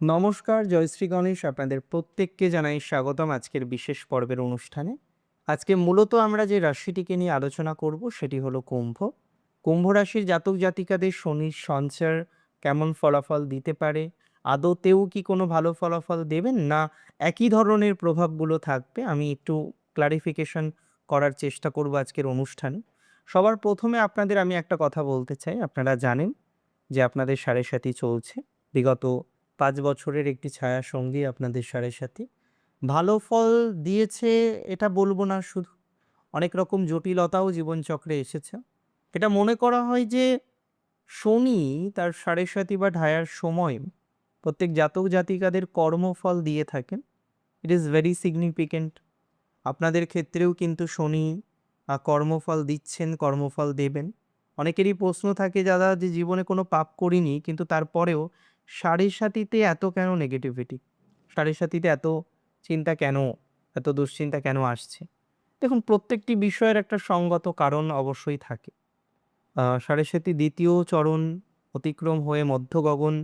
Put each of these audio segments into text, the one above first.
নমস্কার জয়শ্রী গণেশ। আপনাদের প্রত্যেককে জানাই স্বাগতম আজকের বিশেষ পর্বের অনুষ্ঠানে। আজকে মূলত আমরা যে রাশিটিকে নিয়ে আলোচনা করব সেটি হলো কুম্ভ। কুম্ভ রাশির জাতক জাতিকাদের শনির সঞ্চার কেমন ফলাফল দিতে পারে? আদতেও কি কোনো ভালো ফলাফল দেবেন? না, একই ধরনের প্রভাবগুলো থাকবে। আমি একটু ক্লারিফিকেশন করার চেষ্টা করব আজকের অনুষ্ঠানে। সবার প্রথমে আপনাদের আমি একটা কথা বলতে চাই। আপনারা জানেন যে আপনাদের সাড়ে সাথী চলছে। বিগত পাঁচ বছরের একটি ছায়া সঙ্গী আপনাদের সাড়ে সাথী। ভালো ফল দিয়েছে এটা বলব না শুধু, অনেক রকম জটিলতাও জীবনচক্রে এসেছে। এটা মনে করা হয় যে শনি তার সাড়ে সাথী বা ঢায়ার সময় প্রত্যেক জাতক জাতিকাদের কর্মফল দিয়ে থাকেন। ইট ইজ ভেরি সিগনিফিকেন্ট আপনাদের ক্ষেত্রেও কিন্তু শনি কর্মফল দিচ্ছেন, কর্মফল দেবেন। অনেকেরই প্রশ্ন থাকে, দাদা, যে জীবনে কোনো পাপ করিনি, কিন্তু তারপরেও সাড়ে সাথীতে এত কেন নেগেটিভিটি সাড়ে সাথীতে এত চিন্তা কেন? এত দুশ্চিন্তা কেন আসছে? দেখুন, প্রত্যেকটি বিষয়ের একটা সঙ্গত কারণ অবশ্যই থাকে। সাড়ে সাথী দ্বিতীয় চরণ অতিক্রম হয়ে মধ্যগগন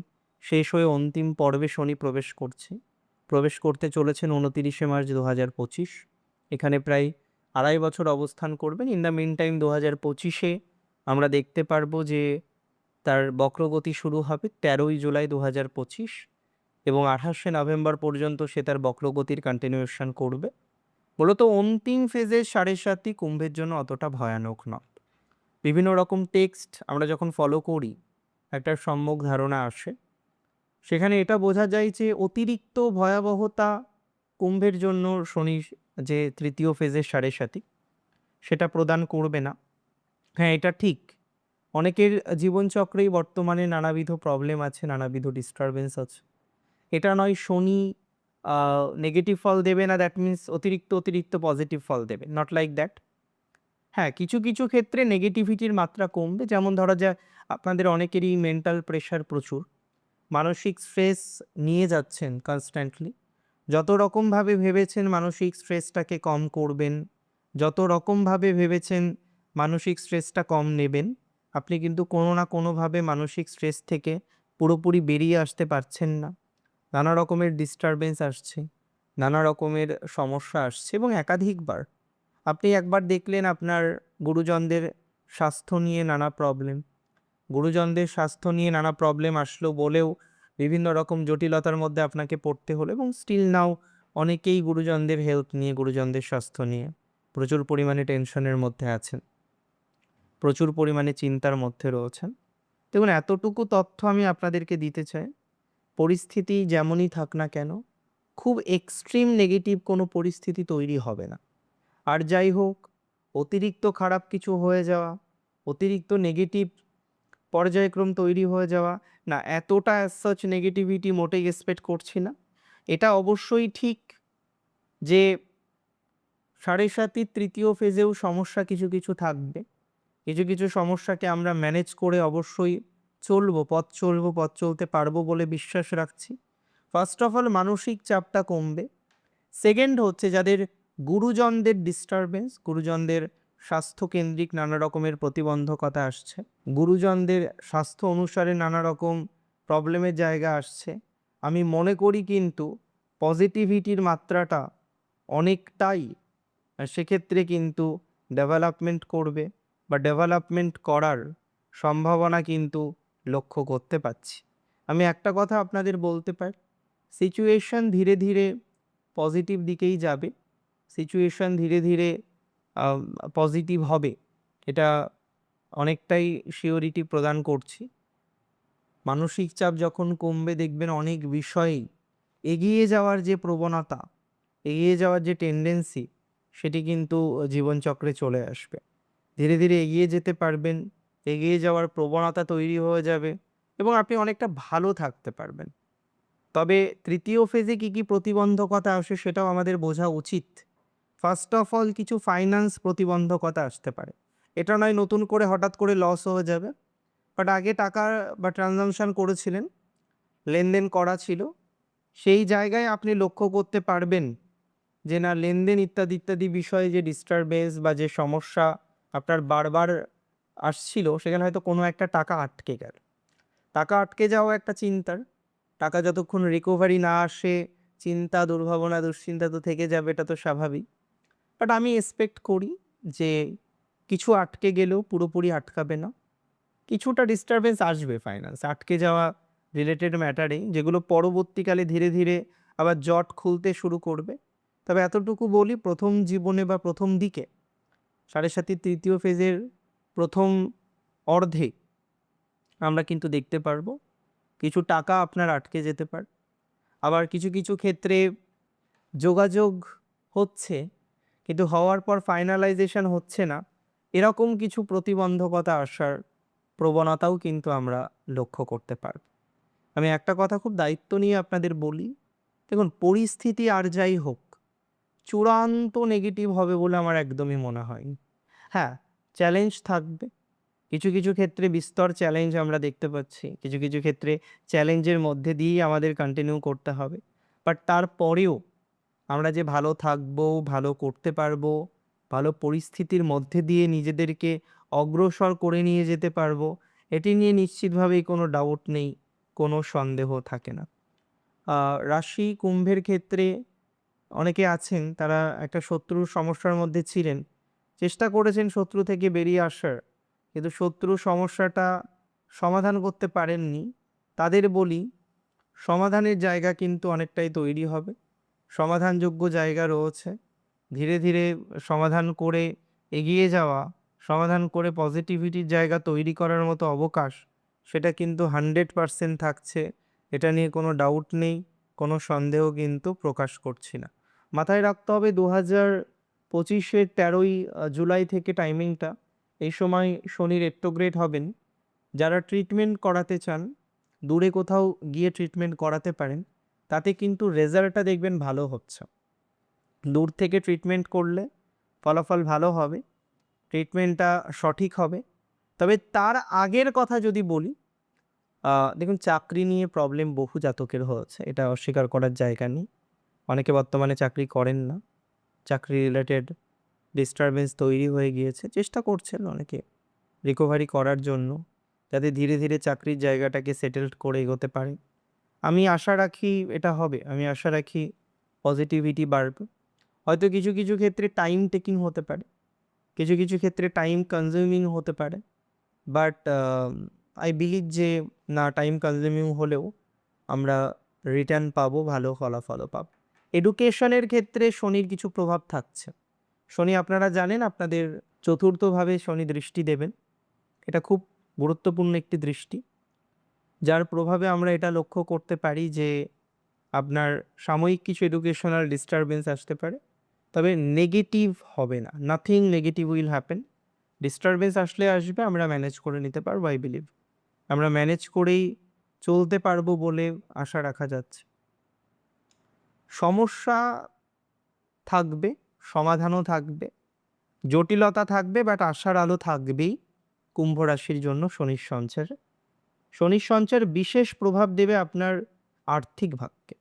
শেষ হয়ে অন্তিম পর্বে শনি প্রবেশ করছে। প্রবেশ করতে চলেছেন উনতিরিশে মার্চ দু হাজার পঁচিশ। এখানে প্রায় আড়াই বছর অবস্থান করবেন। ইন দ্য মিন টাইম দু হাজার পঁচিশে আমরা দেখতে পারব যে তার বক্রগতি শুরু হবে তেরোই জুলাই দু হাজার পঁচিশ এবং আঠাশে নভেম্বর পর্যন্ত সে তার বক্রগতির কন্টিনিউশন করবে। মূলত অন্তিম ফেজের সাড়ে সাতই কুম্ভের জন্য অতটা ভয়ানক নয়। বিভিন্ন রকম টেক্সট আমরা যখন ফলো করি, একটা সম্যক ধারণা আসে। সেখানে এটা বোঝা যায় যে অতিরিক্ত ভয়াবহতা কুম্ভের জন্য শনি যে তৃতীয় ফেজের সাড়ে সাতই, সেটা প্রদান করবে না। হ্যাঁ এটা ঠিক। অনেকের জীবনচক্রেই বর্তমানে নানাবিধ প্রবলেম আছে, নানাবিধ ডিস্টারবেন্স আছে। এটা নয় শনি নেগেটিভ ফল দেবে না দ্যাট মিন্স অতিরিক্ত অতিরিক্ত পজিটিভ ফল দেবে নট লাইক দ্যাট হ্যাঁ কিছু কিছু ক্ষেত্রে নেগেটিভিটির মাত্রা কমবে, যেমন ধরা যায় আপনাদের অনেকেরই মেন্টাল প্রেশার প্রচুর, মানসিক স্ট্রেস নিয়ে যাচ্ছেন কনস্ট্যান্টলি যত রকমভাবে ভেবেছেন মানসিক স্ট্রেসটাকে কম করবেন, যত রকমভাবে ভেবেছেন মানসিক স্ট্রেসটা কম নেবেন আপনি কিন্তু কোনো না কোনোভাবে মানসিক স্ট্রেস থেকে পুরোপুরি বেরিয়ে আসতে পারছেন না। নানা রকমের ডিস্টারবেন্স আসছে, নানা রকমের সমস্যা আসছে এবং একাধিকবার। আপনি একবার দেখলেন আপনার গুরুজনদের স্বাস্থ্য নিয়ে নানা প্রবলেম গুরুজনদের স্বাস্থ্য নিয়ে নানা প্রবলেম আসলো বলেও বিভিন্ন রকম জটিলতার মধ্যে আপনাকে পড়তে হলো এবং স্টিল নাও অনেকেই গুরুজনদের হেলথ নিয়ে, গুরুজনদের স্বাস্থ্য নিয়ে প্রচুর পরিমাণে টেনশনের মধ্যে আছেন। প্রচুর পরিমাণে চিন্তার মধ্যে রয়েছেন। দেখুন, এতটুকু তথ্য আমি আপনাদেরকে দিতে চাই। পরিস্থিতি যেমনই থাক না কেন, খুব এক্সট্রিম নেগেটিভ কোনো পরিস্থিতি তৈরি হবে না। আর যাই হোক, অতিরিক্ত খারাপ কিছু হয়ে যাওয়া, অতিরিক্ত নেগেটিভ পর্যায়ক্রম তৈরি হয়ে যাওয়া, না, এতটা অ্যাজ সাচ নেগেটিভিটি মোটেই এক্সপেক্ট করছি না। এটা অবশ্যই ঠিক যে সাড়ে সাতির তৃতীয় ফেজেও সমস্যা কিছু কিছু থাকবে। কিছু কিছু সমস্যাকে আমরা ম্যানেজ করে অবশ্যই চলবো, পথ চলবো, পথ চলতে পারব বলে বিশ্বাস রাখছি। ফার্স্ট অফ অল মানসিক চাপটা কমবে। সেকেন্ড হচ্ছে যাদের গুরুজনদের ডিস্টারবেন্স গুরুজনদের স্বাস্থ্যকেন্দ্রিক নানা রকমের প্রতিবন্ধকতা আসছে। গুরুজনদের স্বাস্থ্য অনুসারে নানা রকম প্রবলেমের জায়গা আসছে। আমি মনে করি কিন্তু পজিটিভিটির মাত্রাটা অনেকটাই, সেক্ষেত্রে কিন্তু ডেভেলপমেন্ট করবে। বা ডেভেলপমেন্ট করার সম্ভাবনা কিন্তু লক্ষ্য করতে পারছি। আমি একটা কথা আপনাদের বলতে পারি সিচুয়েশন ধীরে ধীরে পজিটিভ দিকেই যাবে সিচুয়েশন ধীরে ধীরে পজিটিভ হবে, এটা অনেকটাই শিওরিটি প্রদান করছি। মানসিক চাপ যখন কমবে, দেখবেন অনেক বিষয়েই এগিয়ে যাওয়ার যে প্রবণতা, এগিয়ে যাওয়ার যে টেন্ডেন্সি সেটি কিন্তু জীবনচক্রে চলে আসবে। ধীরে ধীরে এগিয়ে যেতে পারবেন। এগিয়ে যাওয়ার প্রবণতা তৈরি হয়ে যাবে এবং আপনি অনেকটা ভালো থাকতে পারবেন। তবে তৃতীয় ফেজে কী কী প্রতিবন্ধকতা আসে সেটাও আমাদের বোঝা উচিত। ফার্স্ট অফ অল কিছু ফাইন্যান্স প্রতিবন্ধকতা আসতে পারে। এটা নয় নতুন করে হঠাৎ করে লস হয়ে যাবে। বাট আগে টাকা বা ট্রানজাকশান করেছিলেন, লেনদেন করা ছিল, সেই জায়গায় আপনি লক্ষ্য করতে পারবেন যে না, লেনদেন ইত্যাদি ইত্যাদি বিষয়ে যে ডিস্টারবেন্স বা যে সমস্যা আপনার বারবার আসছিল, সেখানে হয়তো কোনো একটা টাকা আটকে গেল। টাকা আটকে যাওয়া একটা চিন্তার। টাকা যতক্ষণ রিকভারি না আসে, চিন্তা, দুর্ভাবনা, দুশ্চিন্তা তো থেকে যাবে, এটা তো স্বাভাবিক। বাট আমি এক্সপেক্ট করি যে কিছু আটকে গেলেও পুরোপুরি আটকাবে না। কিছুটা ডিস্টারবেন্স আসবে ফাইন্যান্স আটকে যাওয়া রিলেটেড ম্যাটারে যেগুলো পরবর্তীকালে ধীরে ধীরে আবার জট খুলতে শুরু করবে। তবে এতটুকু বলি, প্রথম জীবনে বা প্রথম দিকে সাড়ে সাতির তৃতীয় ফেজের প্রথম অর্ধে আমরা কিন্তু দেখতে পারব। কিছু টাকা আপনার আটকে যেতে পারে। আবার কিছু কিছু ক্ষেত্রে যোগাযোগ হচ্ছে, কিন্তু হওয়ার পর ফাইনালাইজেশন হচ্ছে না। এরকম কিছু প্রতিবন্ধকতা আসার প্রবণতাও কিন্তু আমরা লক্ষ্য করতে পারব। আমি একটা কথা খুব দায়িত্ব নিয়ে আপনাদের বলি, দেখুন, পরিস্থিতি আর যাই হোক চূড়ান্ত নেগেটিভ হবে বলে আমার একদমই মনে হয় হ্যাঁ চ্যালেঞ্জ থাকবে। কিছু কিছু ক্ষেত্রে বিস্তর চ্যালেঞ্জ আমরা দেখতে পাচ্ছি। কিছু কিছু ক্ষেত্রে চ্যালেঞ্জের মধ্যে দিয়েই আমাদের কন্টিনিউ করতে হবে। বাট তারপরেও আমরা যে ভালো থাকব, ভালো করতে পারব, ভালো পরিস্থিতির মধ্যে দিয়ে নিজেদেরকে অগ্রসর করে নিয়ে যেতে পারব, এটি নিয়ে নিশ্চিতভাবেই কোনো ডাউট নেই, কোনো সন্দেহ থাকে না। রাশি কুম্ভের ক্ষেত্রে অনেকে আছেন, তারা একটা শত্রুর সমস্যার মধ্যে ছিলেন। চেষ্টা করেছেন শত্রু থেকে বেরিয়ে আসার। কিন্তু শত্রু সমস্যাটা সমাধান করতে পারেননি। তাদের বলি, সমাধানের জায়গা কিন্তু অনেকটাই তৈরি হবে। সমাধানযোগ্য জায়গা রয়েছে। ধীরে ধীরে সমাধান করে এগিয়ে যাওয়া, সমাধান করে পজিটিভিটির জায়গা তৈরি করার মতো অবকাশ, সেটা কিন্তু হান্ড্রেড পারসেন্ট থাকছে। এটা নিয়ে কোনো ডাউট নেই। কোনো সন্দেহ কিন্তু প্রকাশ করছি না। মাথায় রাখতে হবে দু হাজার পঁচিশের তেরোই জুলাই থেকে টাইমিংটা এই সময় শনি রেট্রোগ্রেড হবেন। যারা ট্রিটমেন্ট করাতে চান, দূরে কোথাও গিয়ে ট্রিটমেন্ট করাতে পারেন, তাতে কিন্তু রেজাল্টটা দেখবেন ভালো হচ্ছে। দূর থেকে ট্রিটমেন্ট করলে ফলাফল ভালো হবে ট্রিটমেন্টটা সঠিক হবে। তবে তার আগের কথা যদি বলি দেখুন, চাকরি নিয়ে প্রবলেম বহু জাতকের হয়েছে। এটা অস্বীকার করার জায়গা নেই। অনেকে বর্তমানে চাকরি করেন না। চাকরি রিলেটেড ডিস্টারবেন্স তৈরি হয়ে গিয়েছে। চেষ্টা করছেন অনেকে রিকভারি করার জন্য যাতে ধীরে ধীরে চাকরির জায়গাটাকে সেটেলড করে এগোতে পারে। আমি আশা রাখি এটা হবে। আমি আশা রাখি পজিটিভিটি বাড়বে। হয়তো কিছু কিছু ক্ষেত্রে টাইম টেকিং হতে পারে। কিছু কিছু ক্ষেত্রে টাইম কনজিউমিং হতে পারে। বাট আই বিলিভ যে না টাইম কনজিউমিং হলেও আমরা রিটার্ন পাবো, ভালো ফলাফলও পাবো। এডুকেশনের ক্ষেত্রে শনির কিছু প্রভাব থাকছে। শনি, আপনারা জানেন, আপনাদের চতুর্থভাবে শনি দৃষ্টি দেবেন। এটা খুব গুরুত্বপূর্ণ একটি দৃষ্টি। যার প্রভাবে আমরা এটা লক্ষ্য করতে পারি যে আপনার সাময়িক কিছু এডুকেশনাল ডিস্টারবেন্স আসতে পারে। তবে নেগেটিভ হবে না। Nothing negative will happen disturbance আসলে আসবে, আমরা ম্যানেজ করে নিতে পারব আই বিলিভ আমরা ম্যানেজ করেই চলতে পারব বলে আশা রাখা যাচ্ছে। সমস্যা থাকবে, সমাধানও থাকবে, জটিলতা থাকবে বাট আশার আলো থাকবেই কুম্ভ রাশির জন্য শনির সঞ্চার শনির সঞ্চার বিশেষ প্রভাব দেবে আপনার আর্থিক ভাগ্যে।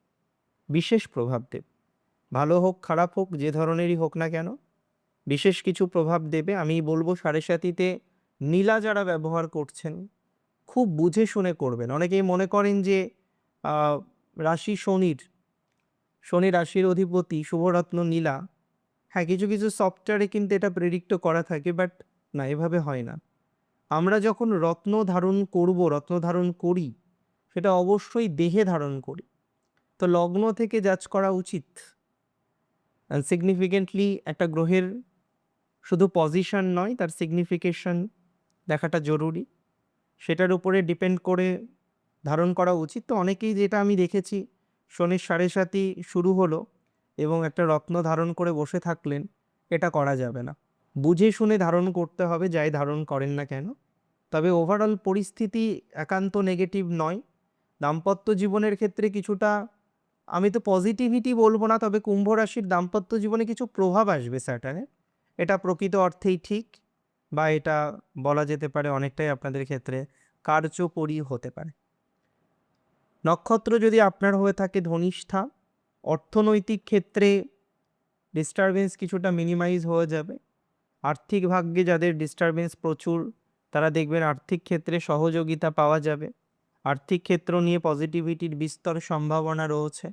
বিশেষ প্রভাব দেবে। ভালো হোক, খারাপ হোক, যে ধরনেরই হোক না কেন, বিশেষ কিছু প্রভাব দেবে। আমি বলব সাড়ে সাতিতে নীলা যারা ব্যবহার করছেন খুব বুঝে শুনে করবেন। অনেকেই মনে করেন যে রাশি শনির, শনি রাশির অধিপতি, শুভরত্ন নীলা হ্যাঁ কিছু কিছু সফটওয়্যারে কিন্তু এটা প্রেডিক্টও করা থাকে বাট না, এভাবে হয় না। আমরা যখন রত্ন ধারণ করব, রত্ন ধারণ করি, সেটা অবশ্যই দেহে ধারণ করি। তো লগ্ন থেকে জাজ করা উচিত। সিগনিফিকেন্টলি একটা গ্রহের শুধু পজিশন নয়, তার সিগনিফিকেশন দেখাটা জরুরি। সেটার উপরে ডিপেন্ড করে ধারণ করা উচিত। তো অনেকেই যেটা আমি দেখেছি, শনির সাড়ে সাতি শুরু হলো এবং একটা রত্ন ধারণ করে বসে থাকলেন, এটা করা যাবে না। বুঝে শুনে ধারণ করতে হবে, যাই ধারণ করেন না কেন। তবে ওভারঅল পরিস্থিতি একান্ত নেগেটিভ নয়। দাম্পত্য জীবনের ক্ষেত্রে কিছুটা, আমি তো পজিটিভিটি বলব না, তবে কুম্ভ রাশির দাম্পত্য জীবনে কিছু প্রভাব আসবে স্যাটার্নের এটা প্রকৃত অর্থেই ঠিক। বা এটা বলা যেতে পারে অনেকটাই আপনাদের ক্ষেত্রে কার্যকরী হতে পারে। নক্ষত্র যদি আপনার হয়ে থাকে ধনিষ্ঠা, অর্থনৈতিক ক্ষেত্রে ডিস্টারবেন্স কিছুটা মিনিমাইজ হয়ে যাবে। আর্থিক ভাগ্যে যাদের ডিস্টারবেন্স প্রচুর, তারা দেখবেন আর্থিক ক্ষেত্রে সহযোগিতা পাওয়া যাবে। আর্থিক ক্ষেত্র নিয়ে পজিটিভিটির বিস্তর সম্ভাবনা রয়েছে।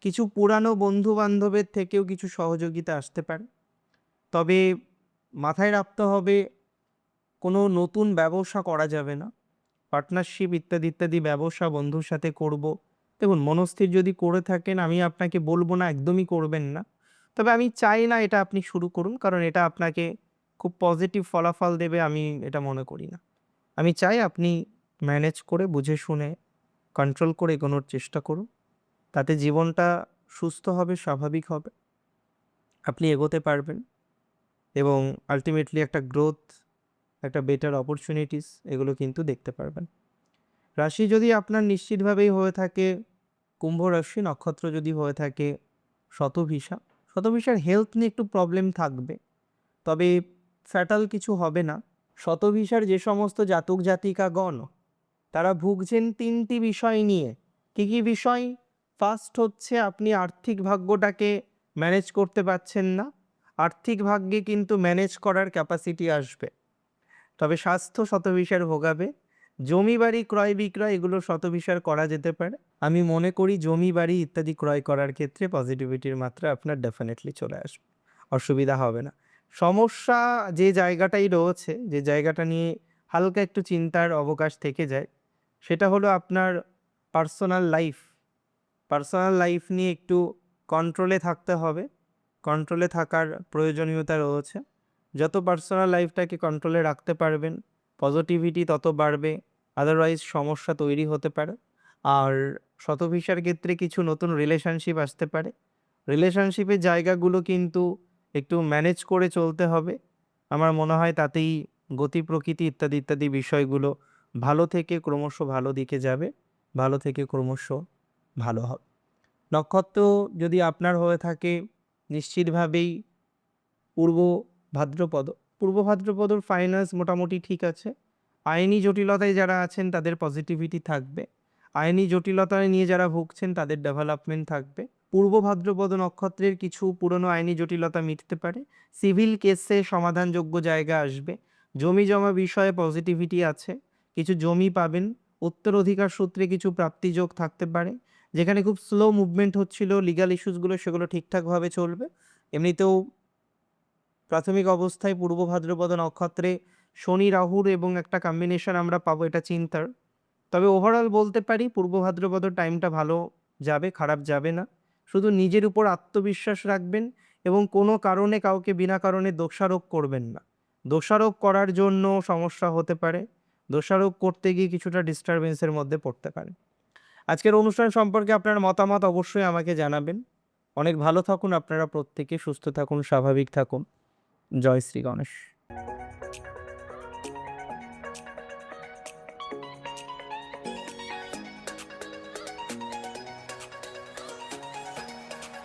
কিছু পুরানো বন্ধু বান্ধবের থেকেও কিছু সহযোগিতা আসতে পারে। তবে মাথায় রাখতে হবে, কোনো নতুন ব্যবসা করা যাবে না। পার্টনারশিপ ইত্যাদি ইত্যাদি ব্যবসা বন্ধুর সাথে করব। দেখুন, মনস্থির যদি করে থাকেন, আমি আপনাকে বলব না, একদমই করবেন না। তবে আমি চাই না এটা আপনি শুরু করুন, কারণ এটা আপনাকে খুব পজিটিভ ফলাফল দেবে, আমি এটা মনে করি না। আমি চাই আপনি ম্যানেজ করে, বুঝে শুনে, কন্ট্রোল করে এগোনোর চেষ্টা করুন। তাতে জীবনটা সুস্থ হবে, স্বাভাবিক হবে। আপনি এগোতে পারবেন। এবং আলটিমেটলি একটা গ্রোথ একটা বেটার অপরচুনিটিস এগুলো কিন্তু দেখতে পারবেন। রাশি যদি আপনার নিশ্চিতভাবেই হয়ে থাকে, কুম্ভ রাশি, নক্ষত্র যদি হয়ে থাকে, শতভিসা, শতভিসার হেলথ নিয়ে একটু প্রবলেম থাকবে। তবে ফ্যাটাল কিছু হবে না। শতভিসার যে সমস্ত জাতক জাতিকাগণ, তারা ভুগছেন তিনটি বিষয় নিয়ে। কী কী বিষয়? ফার্স্ট হচ্ছে আপনি আর্থিক ভাগ্যটাকে ম্যানেজ করতে পারছেন না। আর্থিক ভাগ্যে কিন্তু ম্যানেজ করার ক্যাপাসিটি আসবে। তবে স্বাস্থ্য শতভিসার ভোগাবে, জমি বাড়ি ক্রয় বিক্রয় এগুলো শতভিসার করা যেতে পারে। আমি মনে করি জমি, বাড়ি ইত্যাদি ক্রয় করার ক্ষেত্রে পজিটিভিটির মাত্রা আপনার ডেফিনেটলি চলে আসবে, অসুবিধা হবে না। সমস্যা যে জায়গাটাই রয়েছে, যে জায়গাটা নিয়ে হালকা একটু চিন্তার অবকাশ থেকে যায়, সেটা হলো আপনার পার্সোনাল লাইফ পার্সোনাল লাইফ নিয়ে একটু কন্ট্রোলে থাকতে হবে কন্ট্রোলে থাকার প্রয়োজনীয়তা রয়েছে। যত পার্সোনাল লাইফটাকে কন্ট্রোলে রাখতে পারবেন পজিটিভিটি তত বাড়বে আদারওয়াইজ সমস্যা তৈরি হতে পারে। আর শতভিসার ক্ষেত্রে কিছু নতুন রিলেশনশিপ আসতে পারে। রিলেশনশিপের জায়গাগুলো কিন্তু একটু ম্যানেজ করে চলতে হবে। আমার মনে হয় তাতেই গতি প্রকৃতি ইত্যাদি ইত্যাদি বিষয়গুলো ভালো থেকে ক্রমশ ভালো দিকে যাবে, ভালো থেকে ক্রমশ ভালো হবে। নক্ষত্র যদি আপনার হয়ে থাকে নিশ্চিতভাবেই পূর্ব ভাদ্রপদ, পূর্ব ভাদ্রপদর ফাইন্যান্স মোটামুটি ঠিক আছে। আইনি জটিলতায় যারা আছেন, তাদের পজিটিভিটি থাকবে। আইনি জটিলতায় নিয়ে যারা ভুগছেন, তাদের ডেভেলপমেন্ট থাকবে। পূর্ব ভাদ্রপদ নক্ষত্রের কিছু পুরনো আইনি জটিলতা মিটতে পারে। সিভিল কেসে সমাধানযোগ্য জায়গা আসবে। জমি জমা বিষয়ে পজিটিভিটি আছে। কিছু জমি পাবেন। উত্তরাধিকার সূত্রে কিছু প্রাপ্তিযোগ থাকতে পারে। যেখানে খুব স্লো মুভমেন্ট হচ্ছিল লিগাল ইস্যুসগুলো সেগুলো ঠিকঠাকভাবে চলবে। এমনিতেও প্রাথমিক অবস্থায় পূর্ব ভাদ্রপদ নক্ষত্রে শনি, রাহুর এবং একটা কম্বিনেশন আমরা পাবো, এটা চিন্তার। তবে ওভারঅল বলতে পারি, পূর্ব ভাদ্রপদ টাইমটা ভালো যাবে, খারাপ যাবে না। শুধু নিজের উপর আত্মবিশ্বাস রাখবেন এবং কোনো কারণে কাউকে বিনা কারণে দোষারোপ করবেন না। দোষারোপ করার জন্য সমস্যা হতে পারে। দোষারোপ করতে গিয়ে কিছুটা ডিস্টারবেন্সের মধ্যে পড়তে পারে আজকের অনুষ্ঠান সম্পর্কে আপনার মতামত অবশ্যই আমাকে জানাবেন। অনেক ভালো থাকুন, আপনারা প্রত্যেকে সুস্থ থাকুন, স্বাভাবিক থাকুন। জয় শ্রী গণেশ।